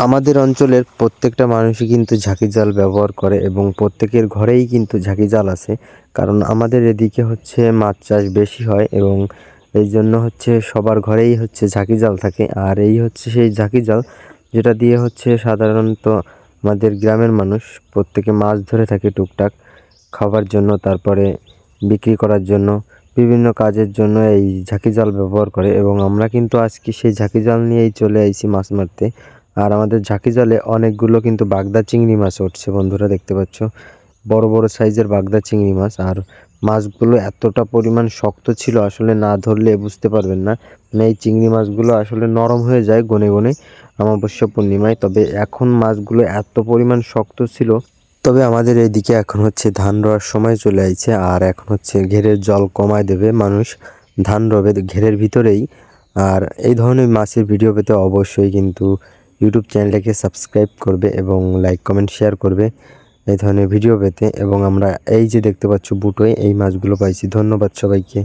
আমাদের অঞ্চলের প্রত্যেকটা মানুষই কিন্তু ঝাঁকি জাল ব্যবহার করে এবং প্রত্যেকের ঘরেই কিন্তু ঝাঁকি জাল আছে। কারণ আমাদের এদিকে হচ্ছে মাছ চাষ বেশি হয় এবং এই জন্য হচ্ছে সবার ঘরেই হচ্ছে ঝাঁকি জাল থাকে। আর এই হচ্ছে সেই ঝাঁকি জাল যেটা দিয়ে হচ্ছে সাধারণত আমাদের গ্রামের মানুষ প্রত্যেকে মাছ ধরে থাকে টুকটাক খাবার জন্য, তারপরে বিক্রি করার জন্য, বিভিন্ন কাজের জন্য এই ঝাঁকি জাল ব্যবহার করে। এবং আমরা কিন্তু আজকে সেই ঝাঁকি জাল নিয়েই চলে আইছি মাছ মারতে। আর আমাদের ঝাঁকি জালে অনেকগুলো কিন্তু বাগদা চিংড়ি মাছ উঠছে বন্ধুরা, দেখতে পাচ্ছ? বড় বড় সাইজের বাগদা চিংড়ি মাছ। আর মাছগুলো এতটা পরিমাণ শক্ত ছিল, আসলে না ধরলে বুঝতে পারবেন না। মানে এই চিংড়ি মাছগুলো আসলে নরম হয়ে যায় গনে গনে অমাবস্যা পূর্ণিমায়। তবে এখন মাছগুলো এত পরিমাণ শক্ত ছিল, তবে আমাদের এইদিকে এখন হচ্ছে ধান রোয়ার সময় চলে আইছে। আর এখন হচ্ছে ঘেরের জল কমায় দেবে মানুষ ধান রবে ঘেরের ভিতরেই। আর এই ধরনের মাছের ভিডিও পেতে অবশ্যই কিন্তু ইউটিউব চ্যানেলটাকে সাবস্ক্রাইব করবে এবং লাইক কমেন্ট শেয়ার করবে এই ধরনের ভিডিও পেতে এবং আমরা এই যে দেখতে পাচ্ছ বুটোয় এই মাছগুলো পাইছি। ধন্যবাদ সবাইকে।